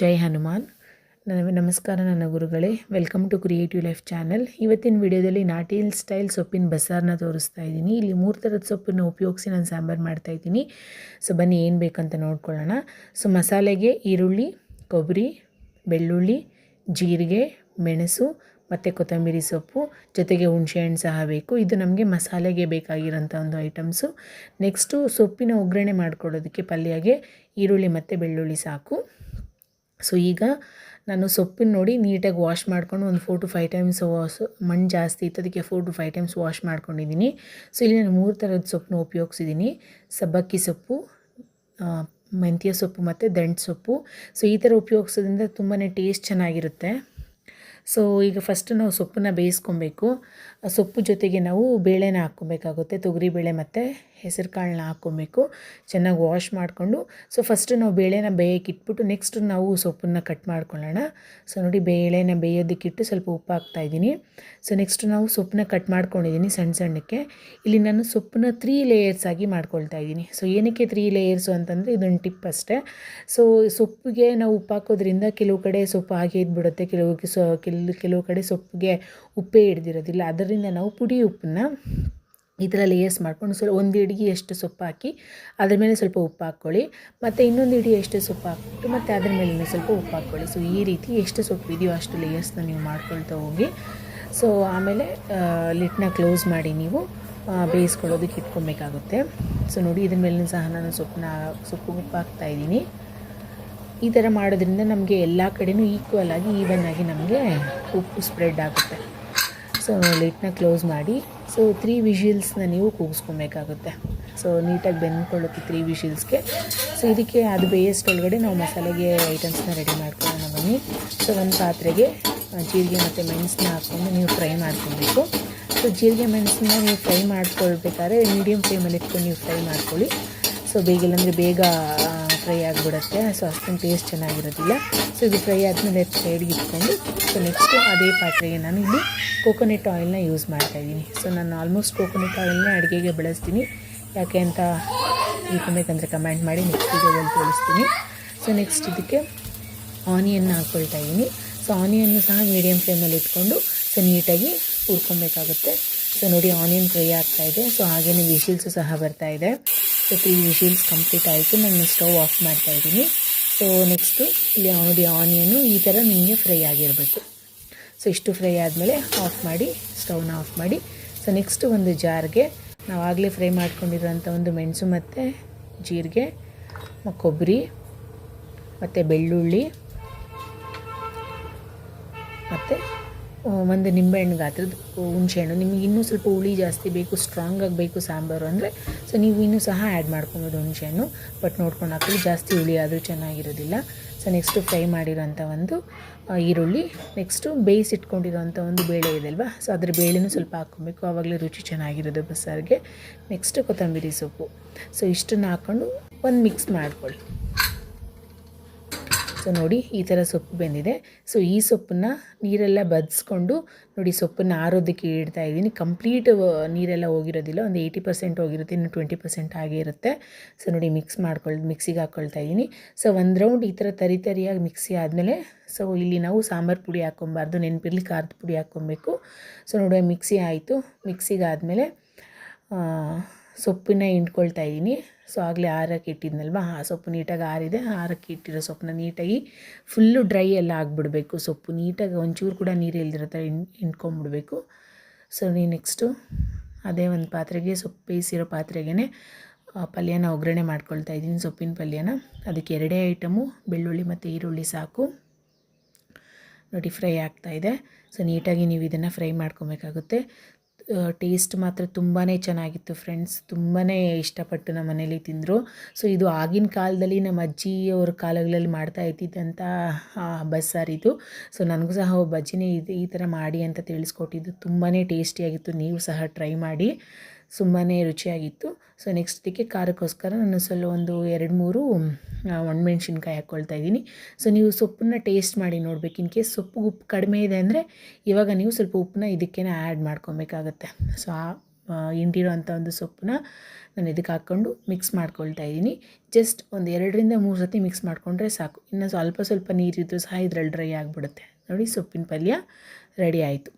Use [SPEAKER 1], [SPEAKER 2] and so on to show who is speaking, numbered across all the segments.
[SPEAKER 1] ಜೈ ಹನುಮಾನ್. ನನ್ನ ನಮಸ್ಕಾರ ನನ್ನ ಗುರುಗಳೇ. Welcome to creative life channel ಇವತ್ತಿನ ವಿಡಿಯೋದಲ್ಲಿ ನಾಟಿಲ್ ಸ್ಟೈಲ್ ಸೊಪ್ಪಿನ ಬಸಾರನ್ನ ತೋರಿಸ್ತಾ ಇದ್ದೀನಿ. ಇಲ್ಲಿ ಮೂರು ಥರದ ಸೊಪ್ಪನ್ನು ಉಪಯೋಗಿಸಿ ನಾನು ಸಾಂಬಾರು ಮಾಡ್ತಾ ಇದ್ದೀನಿ. ಸೊ ಬನ್ನಿ ಏನು ಬೇಕಂತ ನೋಡ್ಕೊಳ್ಳೋಣ. ಸೊ ಮಸಾಲೆಗೆ ಈರುಳ್ಳಿ, ಕೊಬ್ಬರಿ, ಬೆಳ್ಳುಳ್ಳಿ, ಜೀರಿಗೆ, ಮೆಣಸು ಮತ್ತು ಕೊತ್ತಂಬರಿ ಸೊಪ್ಪು. ಜೊತೆಗೆ ಹುಣಸೆಹಣ್ಣು ಸಹ ಬೇಕು. ಇದು ನಮಗೆ ಮಸಾಲೆಗೆ ಬೇಕಾಗಿರೋಂಥ ಒಂದು ಐಟಮ್ಸು. ನೆಕ್ಸ್ಟು ಸೊಪ್ಪಿನ ಒಗ್ಗರಣೆ ಮಾಡ್ಕೊಳ್ಳೋದಕ್ಕೆ ಪಲ್ಯಗೆ ಈರುಳ್ಳಿ ಮತ್ತು ಬೆಳ್ಳುಳ್ಳಿ ಸಾಕು. ಸೊ ಈಗ ನಾನು ಸೊಪ್ಪನ್ನು ನೋಡಿ ನೀಟಾಗಿ ವಾಶ್ ಮಾಡ್ಕೊಂಡು ಒಂದು four to five times wash ಮಣ್ಣು ಜಾಸ್ತಿ ಇತ್ತು, ಅದಕ್ಕೆ four to five times wash ಮಾಡ್ಕೊಂಡಿದ್ದೀನಿ. ಸೊ ಇಲ್ಲಿ ನಾನು ಮೂರು ಥರದ ಸೊಪ್ಪನ್ನ ಉಪಯೋಗಿಸಿದ್ದೀನಿ. ಸಬ್ಬಕ್ಕಿ ಸೊಪ್ಪು ಮೆಂತ್ಯ ಸೊಪ್ಪು ಮತ್ತು ದಂಟು ಸೊಪ್ಪು. ಸೊ ಈ ಥರ ಉಪಯೋಗಿಸೋದ್ರಿಂದ ತುಂಬಾ ಟೇಸ್ಟ್ ಚೆನ್ನಾಗಿರುತ್ತೆ. ಸೊ ಈಗ ಫಸ್ಟ್ ನಾವು ಸೊಪ್ಪನ್ನ ಬೇಯಿಸ್ಕೊಬೇಕು. ಸೊಪ್ಪು ಜೊತೆಗೆ ನಾವು ಬೇಳೆನ ಹಾಕ್ಕೊಬೇಕಾಗುತ್ತೆ, ತೊಗರಿಬೇಳೆ ಮತ್ತು ಹೆಸರು ಕಾಳನ್ನ ಹಾಕ್ಕೊಬೇಕು ಚೆನ್ನಾಗಿ ವಾಶ್ ಮಾಡಿಕೊಂಡು ಸೊ ಫಸ್ಟ್ ನಾವು ಬೇಳೆನ ಬೇಯಕ್ಕೆ ಇಟ್ಬಿಟ್ಟು ನೆಕ್ಸ್ಟ್ ನಾವು ಸೊಪ್ಪನ್ನು ಕಟ್ ಮಾಡ್ಕೊಳ್ಳೋಣ. ಸೊ ನೋಡಿ ಬೇಳೆನ ಬೇಯೋದಕ್ಕಿಟ್ಟು ಸ್ವಲ್ಪ ಉಪ್ಪು ಹಾಕ್ತಾಯಿದ್ದೀನಿ ಸೊ ನೆಕ್ಸ್ಟ್ ನಾವು ಸೊಪ್ಪನ್ನ ಕಟ್ ಮಾಡ್ಕೊಂಡಿದ್ದೀನಿ ಸಣ್ಣ ಸಣ್ಣಕ್ಕೆ. ಇಲ್ಲಿ ನಾನು ಸೊಪ್ಪನ್ನ ತ್ರೀ ಲೇಯರ್ಸ್ ಆಗಿ ಮಾಡ್ಕೊಳ್ತಾ ಇದ್ದೀನಿ. ಸೊ ಏನಕ್ಕೆ ತ್ರೀ ಲೇಯರ್ಸು ಅಂತಂದರೆ ಇದೊಂದು ಟಿಪ್ ಅಷ್ಟೇ. ಸೊ ಸೊಪ್ಪಿಗೆ ನಾವು ಉಪ್ಪು ಹಾಕೋದ್ರಿಂದ ಕೆಲವು ಕಡೆ ಸೊಪ್ಪು ಹಾಗೆ ಇದ್ಬಿಡುತ್ತೆ ಕೆಲವು ಸೊ ಕೆಲ್ ಕೆಲವು ಕಡೆ ಸೊಪ್ಪಿಗೆ ಉಪ್ಪೇ ಹಿಡ್ದಿರೋದಿಲ್ಲ. ಅದರಿಂದ ನಾವು ಪುಡಿ ಉಪ್ಪನ್ನ ಈ ಲೇಯರ್ಸ್ ಮಾಡ್ಕೊಂಡು ಸ್ವಲ್ಪ ಒಂದು ಇಡಿಗೆ ಎಷ್ಟು ಸೊಪ್ಪು ಹಾಕಿ ಅದ್ರ ಮೇಲೆ ಸ್ವಲ್ಪ ಉಪ್ಪು ಹಾಕ್ಕೊಳ್ಳಿ. ಮತ್ತು ಇನ್ನೊಂದು ಇಡಿ ಎಷ್ಟು ಸೊಪ್ಪು ಹಾಕ್ಬಿಟ್ಟು ಮತ್ತು ಅದ್ರ ಮೇಲೆ ಸ್ವಲ್ಪ ಉಪ್ಪು ಹಾಕ್ಕೊಳ್ಳಿ. ಸೊ ಈ ರೀತಿ ಎಷ್ಟು ಸೊಪ್ಪು ಇದೆಯೋ ಅಷ್ಟು ಲೇಯರ್ಸ್ನ ನೀವು ಮಾಡ್ಕೊಳ್ತಾ ಹೋಗಿ. ಸೊ ಆಮೇಲೆ ಲಿಟ್ನ ಕ್ಲೋಸ್ ಮಾಡಿ ನೀವು ಬೇಯಿಸ್ಕೊಳ್ಳೋದಕ್ಕೆ ಇಟ್ಕೊಬೇಕಾಗುತ್ತೆ. ಸೊ ನೋಡಿ, ಇದ್ರ ಮೇಲೂ ಸಹ ನಾನು ಸೊಪ್ಪನ್ನ, ಸೊಪ್ಪು ಉಪ್ಪು ಹಾಕ್ತಾ ಇದ್ದೀನಿ. ಈ ಥರ ಮಾಡೋದ್ರಿಂದ ನಮಗೆ ಎಲ್ಲ ಕಡೆಯೂ ಈಕ್ವಲ್ ಆಗಿ ಈವನ್ ಆಗಿ ನಮಗೆ ಉಪ್ಪು ಸ್ಪ್ರೆಡ್ ಆಗುತ್ತೆ. ಸೊ ಲಿಟ್ನ ಕ್ಲೋಸ್ ಮಾಡಿ ಸೊ ತ್ರೀ ವಿಷಿಲ್ಸ್ನ ನೀವು ಕೂಗಿಸ್ಕೊಬೇಕಾಗುತ್ತೆ. ಸೊ ನೀಟಾಗಿ ಬೆಂದ್ಕೊಳ್ಳುತ್ತೆ ತ್ರೀ ವಿಷಿಲ್ಸ್ಗೆ ಸೊ ಇದಕ್ಕೆ ಅದು ಬೇಯಷ್ಟೊಳಗಡೆ ನಾವು ಮಸಾಲೆಗೆ ಐಟಮ್ಸ್ನ ರೆಡಿ ಮಾಡ್ಕೊಳ್ಳೋಣ ಬನ್ನಿ. ಸೊ ಒಂದು ಪಾತ್ರೆಗೆ ಜೀರಿಗೆ ಮತ್ತು ಮೆಣಸನ್ನ ಹಾಕ್ಕೊಂಡು ನೀವು ಫ್ರೈ ಮಾಡ್ಕೊಬೇಕು. ಸೊ ಜೀರಿಗೆ ಮೆಣಸನ್ನ ನೀವು ಫ್ರೈ ಮಾಡ್ಕೊಳ್ಬೇಕಾದ್ರೆ ಮೀಡಿಯಮ್ ಫ್ಲೇಮಲ್ಲಿ ಇಟ್ಕೊಂಡು ನೀವು ಫ್ರೈ ಮಾಡ್ಕೊಳ್ಳಿ. ಸೊ ಬೇಗ ಇಲ್ಲಾಂದರೆ ಬೇಗ ಫ್ರೈ ಆಗಿಬಿಡುತ್ತೆ. ಸೊ ಅಷ್ಟೊಂದು ಟೇಸ್ಟ್ ಚೆನ್ನಾಗಿರೋದಿಲ್ಲ. ಸೊ ಇದು ಫ್ರೈ ಆದಮೇಲೆ ಸೈಡ್ಗೆ ಇಟ್ಕೊಂಡು ಸೊ ನೆಕ್ಸ್ಟು ಅದೇ ಪಾತ್ರೆಗೆ ನಾನು ಇಲ್ಲಿ ಕೋಕೋನಟ್ ಆಯಿಲ್ನ ಯೂಸ್ ಮಾಡ್ತಾಯಿದ್ದೀನಿ ಸೊ ನಾನು ಆಲ್ಮೋಸ್ಟ್ ಕೋಕೋನಟ್ ಆಯಿಲ್ನ ಅಡುಗೆಗೆ ಬಳಸ್ತೀನಿ. ಯಾಕೆ ಅಂತ ಇಟ್ಕೊಬೇಕಂದ್ರೆ ಕಮೆಂಟ್ ಮಾಡಿ ನೆಕ್ಸ್ಟ್ ವಿಡಿಯೋದಲ್ಲಿ ತೋರಿಸ್ತೀನಿ ಸೊ ನೆಕ್ಸ್ಟ್ ಇದಕ್ಕೆ ಆನಿಯನ್ನ ಹಾಕ್ಕೊಳ್ತಾ ಇದ್ದೀನಿ. ಸೊ ಆನಿಯನ್ನು ಸಹ ಮೀಡಿಯಮ್ ಫ್ಲೇಮಲ್ಲಿ ಇಟ್ಕೊಂಡು ಸೊ ನೀಟಾಗಿ ಹುರ್ಕೊಬೇಕಾಗುತ್ತೆ. ಸೊ ನೋಡಿ ಆನಿಯನ್ ಫ್ರೈ ಆಗ್ತಾಯಿದೆ ಸೊ ಹಾಗೆಯೇ ವಿಶಿಲ್ಸು ಸಹ ಬರ್ತಾಯಿದೆ ಸೊ ತ್ರೀ ವಿಷಿಲ್ಸ್ ಕಂಪ್ಲೀಟ್ ಆಯಿತು. ನಾನು ಸ್ಟವ್ ಆಫ್ ಮಾಡ್ತಾ ಇದ್ದೀನಿ. ಸೊ ನೆಕ್ಸ್ಟು ಇಲ್ಲಿ ನೋಡಿ ಆನಿಯನ್ನು ಈ ಥರ ನಿಮಗೆ ಫ್ರೈ ಆಗಿರಬೇಕು. ಸೊ ಇಷ್ಟು ಫ್ರೈ ಆದಮೇಲೆ ಆಫ್ ಮಾಡಿ ಸ್ಟವ್ನ ಆಫ್ ಮಾಡಿ. ಸೊ ನೆಕ್ಸ್ಟ್ ಒಂದು ಜಾರ್ಗೆ ನಾವು ಆಗಲೇ ಫ್ರೈ ಮಾಡ್ಕೊಂಡಿರೋಂಥ ಒಂದು ಮೆಣಸು ಮತ್ತು ಜೀರಿಗೆ ಕೊಬ್ಬರಿ ಮತ್ತು ಬೆಳ್ಳುಳ್ಳಿ ಒಂದು ನಿಂಬೆಹಣ್ಣು ಗಾತ್ರದ ಹುಣಸೆಹಣ್ಣು ನಿಮಗೆ ಇನ್ನೂ ಸ್ವಲ್ಪ ಹುಳಿ ಜಾಸ್ತಿ ಬೇಕು ಸ್ಟ್ರಾಂಗ್ ಆಗಬೇಕು ಸಾಂಬಾರು ಅಂದರೆ ಸೊ ನೀವು ಇನ್ನೂ ಸಹ ಆ್ಯಡ್ ಮಾಡ್ಕೊಬೋದು ಹುಣಸೆಹಣ್ಣು ಬಟ್ ನೋಡ್ಕೊಂಡು ಹಾಕೊಳ್ಳಿ ಜಾಸ್ತಿ ಹುಳಿ ಆದರೂ ಚೆನ್ನಾಗಿರೋದಿಲ್ಲ. ಸೊ ನೆಕ್ಸ್ಟು ಫ್ರೈ ಮಾಡಿರೋಂಥ ಒಂದು ಈರುಳ್ಳಿ. ನೆಕ್ಸ್ಟು ಬೇಯಿಸಿಟ್ಕೊಂಡಿರೋಂಥ ಒಂದು ಬೇಳೆ ಇದೆ ಅಲ್ವಾ? ಸೊ ಅದ್ರ ಬೇಳೆನೂ ಸ್ವಲ್ಪ ಹಾಕ್ಕೊಬೇಕು. ಆವಾಗಲೇ ರುಚಿ ಚೆನ್ನಾಗಿರೋದು ಬಸ್ಸಾರಿಗೆ. ನೆಕ್ಸ್ಟು ಕೊತ್ತಂಬರಿ ಸೊಪ್ಪು. ಸೊ ಇಷ್ಟನ್ನು ಹಾಕ್ಕೊಂಡು ಒಂದು ಮಿಕ್ಸ್ ಮಾಡ್ಕೊಳ್ಳಿ. ಸೊ ನೋಡಿ ಈ ಥರ ಸೊಪ್ಪು ಬೆಂದಿದೆ. ಸೊ ಈ ಸೊಪ್ಪನ್ನ ನೀರೆಲ್ಲ ಬದಿಸ್ಕೊಂಡು ನೋಡಿ ಸೊಪ್ಪನ್ನು ಆರೋದಕ್ಕೆ ಇಡ್ತಾ ಇದ್ದೀನಿ. ಕಂಪ್ಲೀಟ್ ನೀರೆಲ್ಲ ಹೋಗಿರೋದಿಲ್ಲ. ಒಂದು ಏಯ್ಟಿ ಪರ್ಸೆಂಟ್ ಹೋಗಿರುತ್ತೆ, ಇನ್ನು ಟ್ವೆಂಟಿ ಪರ್ಸೆಂಟ್ ಹಾಗೆ ಇರುತ್ತೆ. ಸೊ ನೋಡಿ ಮಿಕ್ಸ್ ಮಾಡ್ಕೊಳ್ ಮಿಕ್ಸಿಗೆ ಹಾಕ್ಕೊಳ್ತಾ ಇದ್ದೀನಿ. ಸೊ ಒಂದು ರೌಂಡ್ ಈ ಥರ ತರಿ ತರಿಯಾಗಿ ಮಿಕ್ಸಿ ಆದಮೇಲೆ ಸೊ ಇಲ್ಲಿ ನಾವು ಸಾಂಬಾರು ಪುಡಿ ಹಾಕ್ಕೊಬಾರ್ದು. ನೆನಪಿರಲಿ ಖಾರದ ಪುಡಿ ಹಾಕ್ಕೊಬೇಕು. ಸೊ ನೋಡಿ ಮಿಕ್ಸಿ ಆಯಿತು. ಮಿಕ್ಸಿಗೆ ಆದಮೇಲೆ ಸೊಪ್ಪನ್ನ ಹಿಂಡ್ಕೊಳ್ತಾ ಇದ್ದೀನಿ ಸೊ ಆಗಲೇ ಆರಕ್ಕೆ ಇಟ್ಟಿದ್ನಲ್ವ? ಆ ಸೊಪ್ಪು ನೀಟಾಗಿ ಆರಿದೆ. ಆರಕ್ಕೆ ಇಟ್ಟಿರೋ ಸೊಪ್ಪನ್ನ ನೀಟಾಗಿ ಫುಲ್ಲು ಡ್ರೈ ಎಲ್ಲ ಆಗಿಬಿಡಬೇಕು. ಸೊಪ್ಪು ನೀಟಾಗಿ ಒಂಚೂರು ಕೂಡ ನೀರು ಇಲ್ದಿರೋ ಥರ ಹಿಂಡ್, ಹಿಂಡ್ಕೊಂಬಿಡ್ಬೇಕು. ಸೊ ನೀ ನೆಕ್ಸ್ಟು ಅದೇ ಒಂದು ಪಾತ್ರೆಗೆ ಸೊಪ್ಪು ಬೇಯಿಸಿರೋ ಪಾತ್ರೆಗೆ ಪಲ್ಯನ ಒಗ್ಗರಣೆ ಮಾಡ್ಕೊಳ್ತಾ ಇದ್ದೀನಿ ಸೊಪ್ಪಿನ ಪಲ್ಯನ. ಅದಕ್ಕೆ ಎರಡೇ ಐಟಮು, ಬೆಳ್ಳುಳ್ಳಿ ಮತ್ತು ಈರುಳ್ಳಿ ಸಾಕು. ನೋಡಿ, ಫ್ರೈ ಆಗ್ತಾ ಇದೆ. ಸೊ ನೀಟಾಗಿ ನೀವು ಇದನ್ನು ಫ್ರೈ ಮಾಡ್ಕೊಬೇಕಾಗುತ್ತೆ. ಟೇಸ್ಟ್ ಮಾತ್ರ ತುಂಬಾ ಚೆನ್ನಾಗಿತ್ತು ಫ್ರೆಂಡ್ಸ್ ತುಂಬಾ ಇಷ್ಟಪಟ್ಟು ನಮ್ಮ ಮನೇಲಿ ತಿಂದರು. ಸೊ ಇದು ಆಗಿನ ಕಾಲದಲ್ಲಿ ನಮ್ಮ ಅಜ್ಜಿಯವ್ರ ಕಾಲಗಳಲ್ಲಿ ಮಾಡ್ತಾ ಇದ್ದಿದ್ದಂಥ ಬಸ್ಸಾರು ಇದು. ಸೊ ನನಗೂ ಸಹ ಒಬ್ಬ ಅಜ್ಜಿನೇ ಇದು ಈ ಥರ ಮಾಡಿ ಅಂತ ತಿಳಿಸ್ಕೊಟ್ಟಿದ್ದು. ತುಂಬಾ ಟೇಸ್ಟಿಯಾಗಿತ್ತು ನೀವು ಸಹ ಟ್ರೈ ಮಾಡಿ. ತುಂಬಾ ರುಚಿಯಾಗಿತ್ತು. ಸೊ ನೆಕ್ಸ್ಟ್ ಇದಕ್ಕೆ ಖಾರಕ್ಕೋಸ್ಕರ ನಾನು ಸ್ವಲ್ಪ ಒಂದು ಎರಡು ಮೂರು ಒಣಮೆಣ್ಸಿನ್ಕಾಯಿ ಹಾಕ್ಕೊಳ್ತಾ ಇದ್ದೀನಿ. ಸೊ ನೀವು ಸೊಪ್ಪನ್ನ ಟೇಸ್ಟ್ ಮಾಡಿ ನೋಡ್ಬೇಕು. ಇನ್ ಕೇಸ್ ಸೊಪ್ಪು ಉಪ್ಪು ಕಡಿಮೆ ಇದೆ ಅಂದರೆ ಇವಾಗ ನೀವು ಸ್ವಲ್ಪ ಉಪ್ಪನ್ನ ಇದಕ್ಕೇ ಆ್ಯಡ್ ಮಾಡ್ಕೊಬೇಕಾಗತ್ತೆ. ಸೊ ಆ ಹಿಂಡಿರೋ ಅಂಥ ಒಂದು ಸೊಪ್ಪನ್ನ ನಾನು ಇದಕ್ಕೆ ಹಾಕ್ಕೊಂಡು ಮಿಕ್ಸ್ ಮಾಡ್ಕೊಳ್ತಾ ಇದ್ದೀನಿ. ಜಸ್ಟ್ ಒಂದು ಎರಡರಿಂದ ಮೂರು ಸತಿ ಮಿಕ್ಸ್ ಮಾಡಿಕೊಂಡ್ರೆ ಸಾಕು. ಇನ್ನು ಸ್ವಲ್ಪ ಸ್ವಲ್ಪ ನೀರಿದ್ದರೂ ಸಹ ಇದ್ರಲ್ಲಿ ಡ್ರೈ ಆಗಿಬಿಡುತ್ತೆ. ನೋಡಿ, ಸೊಪ್ಪಿನ ಪಲ್ಯ ರೆಡಿ ಆಯಿತು.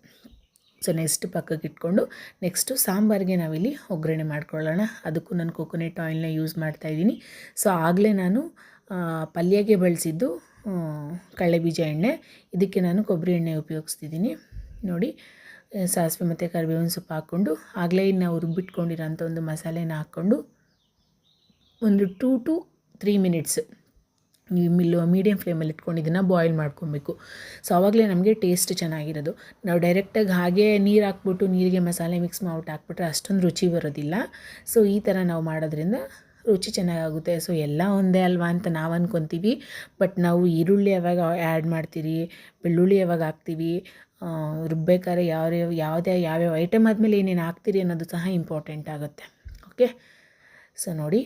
[SPEAKER 1] ಸೊ ನೆಕ್ಸ್ಟ್ ಪಕ್ಕಕ್ಕೆ ಇಟ್ಕೊಂಡು ನೆಕ್ಸ್ಟು ಸಾಂಬಾರಿಗೆ ನಾವಿಲ್ಲಿ ಒಗ್ಗರಣೆ ಮಾಡ್ಕೊಳ್ಳೋಣ. ಅದಕ್ಕೂ ನಾನು ಕೊಕೊನೆಟ್ ಆಯಿಲ್ನ ಯೂಸ್ ಮಾಡ್ತಾಯಿದ್ದೀನಿ ಸೊ ಆಗಲೇ ನಾನು ಪಲ್ಯಗೆ ಬಳಸಿದ್ದು ಕಡಲೆಬೀಜ ಎಣ್ಣೆ. ಇದಕ್ಕೆ ನಾನು ಕೊಬ್ಬರಿ ಎಣ್ಣೆ ಉಪಯೋಗಿಸ್ತಿದ್ದೀನಿ. ನೋಡಿ, ಸಾಸಿವೆ ಮತ್ತು ಕರಿಬೇವಿನ ಸೊಪ್ಪು ಹಾಕ್ಕೊಂಡು ಆಗಲೇ ನಾವು ರುಬ್ಬಿಟ್ಕೊಂಡಿರೋಂಥ ಒಂದು ಮಸಾಲೆನ ಹಾಕ್ಕೊಂಡು ಒಂದು ಟೂ ಟು ತ್ರೀ ಮಿನಿಟ್ಸ್ ಮಿಲ್ಲು ಮೀಡಿಯಮ್ ಫ್ಲೇಮಲ್ಲಿ ಇಟ್ಕೊಂಡು ಇದನ್ನು ಬಾಯ್ಲ್ ಮಾಡ್ಕೊಬೇಕು. ಸೊ ಆವಾಗಲೇ ನಮಗೆ ಟೇಸ್ಟ್ ಚೆನ್ನಾಗಿರೋದು. ನಾವು ಡೈರೆಕ್ಟಾಗಿ ಹಾಗೆ ನೀರು ಹಾಕ್ಬಿಟ್ಟು ನೀರಿಗೆ ಮಸಾಲೆ ಮಿಕ್ಸ್ ಮಾಡ್ಬಿಟ್ಟು ಹಾಕ್ಬಿಟ್ರೆ ಅಷ್ಟೊಂದು ರುಚಿ ಬರೋದಿಲ್ಲ. ಸೊ ಈ ಥರ ನಾವು ಮಾಡೋದ್ರಿಂದ ರುಚಿ ಚೆನ್ನಾಗಾಗುತ್ತೆ. ಸೊ ಎಲ್ಲ ಒಂದೇ ಅಲ್ವಾ ಅಂತ ನಾವು ಅಂದ್ಕೊತೀವಿ ಬಟ್ ನಾವು ಈರುಳ್ಳಿ ಯಾವಾಗ ಆ್ಯಡ್ ಮಾಡ್ತೀರಿ, ಬೆಳ್ಳುಳ್ಳಿ ಯಾವಾಗ ಹಾಕ್ತೀವಿ ರುಬ್ಬೇಕಾದ್ರೆ ಯಾವ ಯಾವುದೇ, ಯಾವ್ಯಾವ ಐಟಮ್ ಆದಮೇಲೆ ಏನೇನು ಹಾಕ್ತೀರಿ ಅನ್ನೋದು ಸಹ ಇಂಪಾರ್ಟೆಂಟ್ ಆಗುತ್ತೆ. ಓಕೆ ಸೊ ನೋಡಿ.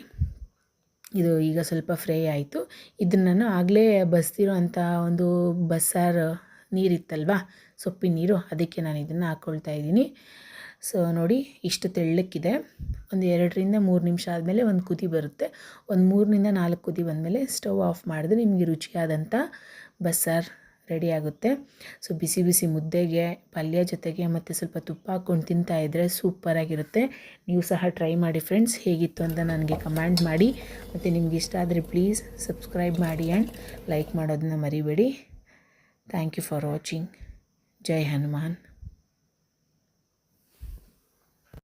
[SPEAKER 1] ಇದು ಈಗ ಸ್ವಲ್ಪ ಫ್ರೈ ಆಯಿತು. ಇದನ್ನು ನಾನು ಆಗಲೇ ಬಸ್ದಿರೋ ಅಂಥ ಒಂದು ಬಸ್ಸಾರು ನೀರಿತ್ತಲ್ವಾ? ಸೊಪ್ಪಿನ ನೀರು, ಅದಕ್ಕೆ ನಾನು ಇದನ್ನು ಹಾಕ್ಕೊಳ್ತಾ ಇದ್ದೀನಿ. ಸೊ ನೋಡಿ, ಇಷ್ಟು ತೆಳ್ಳಕ್ಕಿದೆ. ಒಂದು ಎರಡರಿಂದ ಮೂರು ನಿಮಿಷ ಆದಮೇಲೆ ಒಂದು ಕುದಿ ಬರುತ್ತೆ. ಒಂದು ಮೂರರಿಂದ ನಾಲ್ಕು ಕುದಿ ಬಂದಮೇಲೆ ಸ್ಟವ್ ಆಫ್ ಮಾಡಿದ್ರೆ ನಿಮಗೆ ರುಚಿಯಾದಂಥ ಬಸ್ಸಾರು ರೆಡಿ ಆಗುತ್ತೆ. ಸೊ ಬಿಸಿ ಬಿಸಿ ಮುದ್ದೆಗೆ, ಪಲ್ಯ ಜೊತೆಗೆ ಮತ್ತು ಸ್ವಲ್ಪ ತುಪ್ಪ ಹಾಕ್ಕೊಂಡು ತಿಂತಾ ಇದ್ದರೆ ಸೂಪರಾಗಿರುತ್ತೆ ನೀವು ಸಹ ಟ್ರೈ ಮಾಡಿ ಫ್ರೆಂಡ್ಸ್ ಹೇಗಿತ್ತು ಅಂತ ನನಗೆ ಕಮೆಂಟ್ ಮಾಡಿ. ಮತ್ತು ನಿಮ್ಗೆ ಇಷ್ಟ ಆದರೆ ಪ್ಲೀಸ್ ಸಬ್ಸ್ಕ್ರೈಬ್ ಮಾಡಿ ಆ್ಯಂಡ್ ಲೈಕ್ ಮಾಡೋದನ್ನ ಮರಿಬೇಡಿ. ಥ್ಯಾಂಕ್ ಯು ಫಾರ್ ವಾಚಿಂಗ್ ಜೈ ಹನುಮಾನ್.